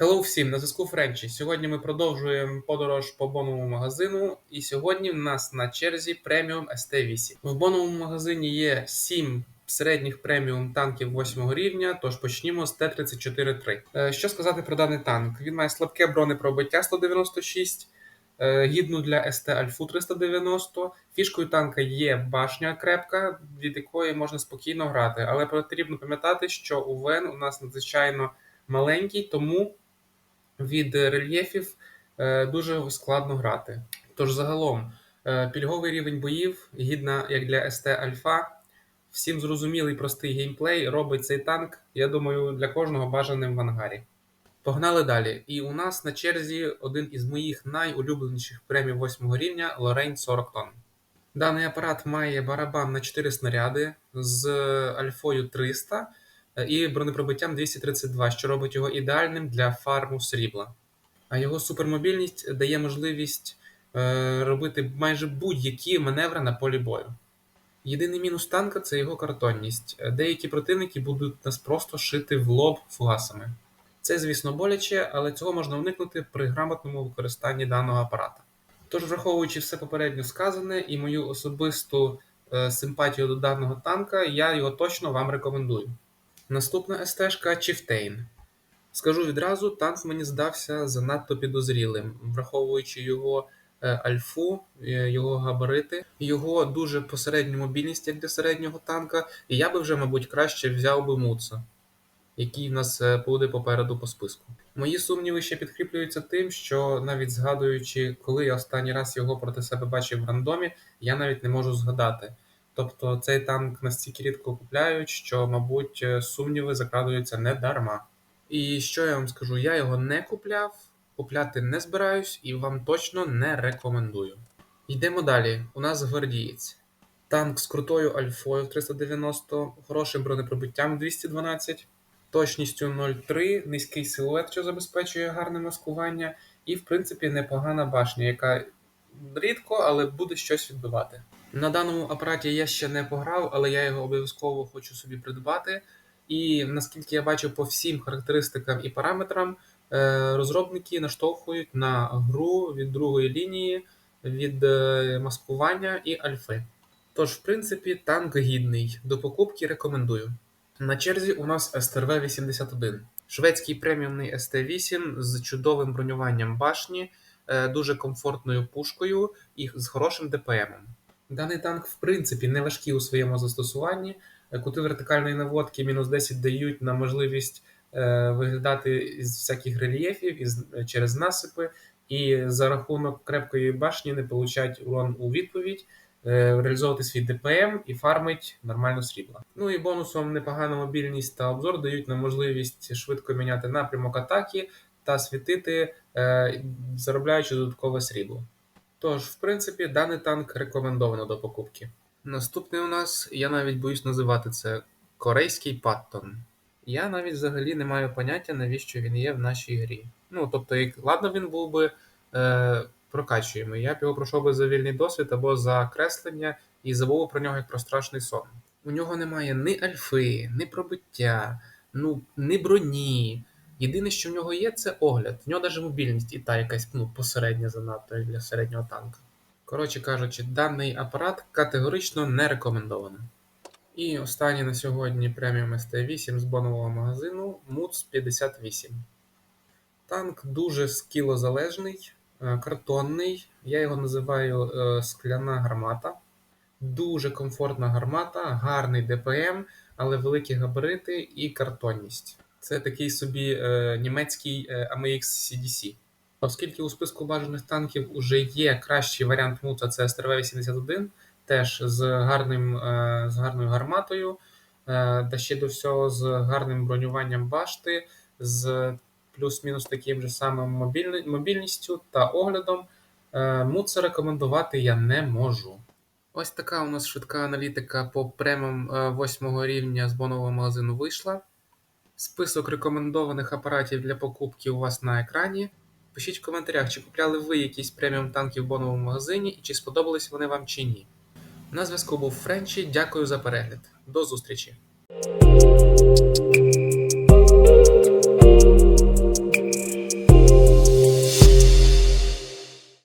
Hello всім, на зв'язку Френчі. Сьогодні ми продовжуємо подорож по боновому магазину, і сьогодні в нас на черзі преміум ST8. В боновому магазині є 7 середніх преміум танків 8 рівня, тож почнімо з Т-34-3. Е, Що сказати про даний танк? Він має слабке бронепробиття 196, е, гідну для СТ Альфу 390. Фішкою танка є башня крепка, від якої можна спокійно грати, але потрібно пам'ятати, що УВН у нас надзвичайно маленький, тому від рельєфів е, дуже складно грати. Тож загалом е, пільговий рівень боїв, гідна як для СТ Альфа, всім зрозумілий простий геймплей робить цей танк, я думаю, для кожного бажаним в ангарі. Погнали далі. І у нас на черзі один із моїх найулюбленіших премій 8 рівня Лорейн 40 тонн. Даний апарат має барабан на 4 снаряди з альфою 300 і бронепробиттям 232, що робить його ідеальним для фарму срібла. А його супермобільність дає можливість е, робити майже будь-які маневри на полі бою. Єдиний мінус танка це його картонність. Деякі противники будуть нас просто шити в лоб фугасами. Це, звісно, боляче, але цього можна уникнути при грамотному використанні даного апарата. Тож, враховуючи все попередньо сказане і мою особисту е, симпатію до даного танка, я його точно вам рекомендую. Наступна СТ-шка Chieftain. Скажу відразу, танк мені здався занадто підозрілим, враховуючи його е, альфу, е, його габарити, його дуже посередню мобільність як для середнього танка, і я би вже, мабуть, краще взяв би Муца, який в нас е, буде попереду по списку. Мої сумніви ще підкріплюються тим, що навіть згадуючи, коли я останній раз його проти себе бачив в рандомі, я навіть не можу згадати. Тобто цей танк настільки рідко купляють, що, мабуть, е, сумніви закрадуються не дарма. І що я вам скажу? Я його не купляв, купляти не збираюсь і вам точно не рекомендую. Йдемо далі. У нас гвардієць. Танк з крутою альфою 390, хорошим бронепробиттям 212, точністю 0,3, низький силует, що забезпечує гарне маскування, і, в принципі, непогана башня, яка рідко, але буде щось відбивати. На даному апараті я ще не пограв, але я його обов'язково хочу собі придбати. І наскільки я бачу по всім характеристикам і параметрам, е, розробники наштовхують на гру від другої лінії, від е, маскування і альфи. Тож, в принципі, танк гідний. До покупки рекомендую. На черзі у нас СТРВ-81. Шведський преміумний СТ-8 з чудовим бронюванням башні, е, дуже комфортною пушкою і з хорошим ДПМом. Даний танк, в принципі, не важкий у своєму застосуванні. Е, Кути вертикальної наводки мінус 10 дають на можливість е, виглядати із всяких рельєфів із, через насипи, і за рахунок крепкої башні не получать урон у відповідь, е, реалізовувати свій ДПМ і фармить нормально срібло. Ну і бонусом непогана мобільність та обзор дають нам можливість швидко міняти напрямок атаки та світити, е, заробляючи додаткове срібло. Тож, в принципі, даний танк рекомендовано до покупки. Наступний у нас, я навіть боюсь називати це корейський Паттон. Я навіть взагалі не маю поняття, навіщо він є в нашій грі. Ну, тобто, як ладно, він був би е, прокачуємий. Я б його пройшов би за вільний досвід або за креслення і забув про нього як про страшний сон. У нього немає ні альфи, ні пробиття, ну, ні броні. Єдине, що в нього є, це огляд. В нього навіть мобільність і та якась ну, посередня занадто для середнього танка. Коротше кажучи, даний апарат категорично не рекомендовано. І останній на сьогодні преміум ST8 з бонового магазину MUTS 58. Танк дуже скілозалежний, е, картонний. Я його називаю е, скляна гармата. Дуже комфортна гармата, гарний ДПМ, але великі габарити і картонність. Це такий собі е, німецький е, AMX CDC. Оскільки у списку бажаних танків уже є кращий варіант мута, це СТРВ-81, теж з гарним, е, з гарною гарматою, е, та ще до всього з гарним бронюванням башти, з плюс-мінус таким же самим мобільні- мобільністю та оглядом. Е, Муца рекомендувати я не можу. Ось така у нас швидка аналітика по премам 8 рівня з бонового магазину вийшла. Список рекомендованих апаратів для покупки у вас на екрані. Пишіть в коментарях, чи купляли ви якісь преміум танки в боновому магазині і чи сподобались вони вам чи ні. На зв'язку був Френчі. Дякую за перегляд. До зустрічі!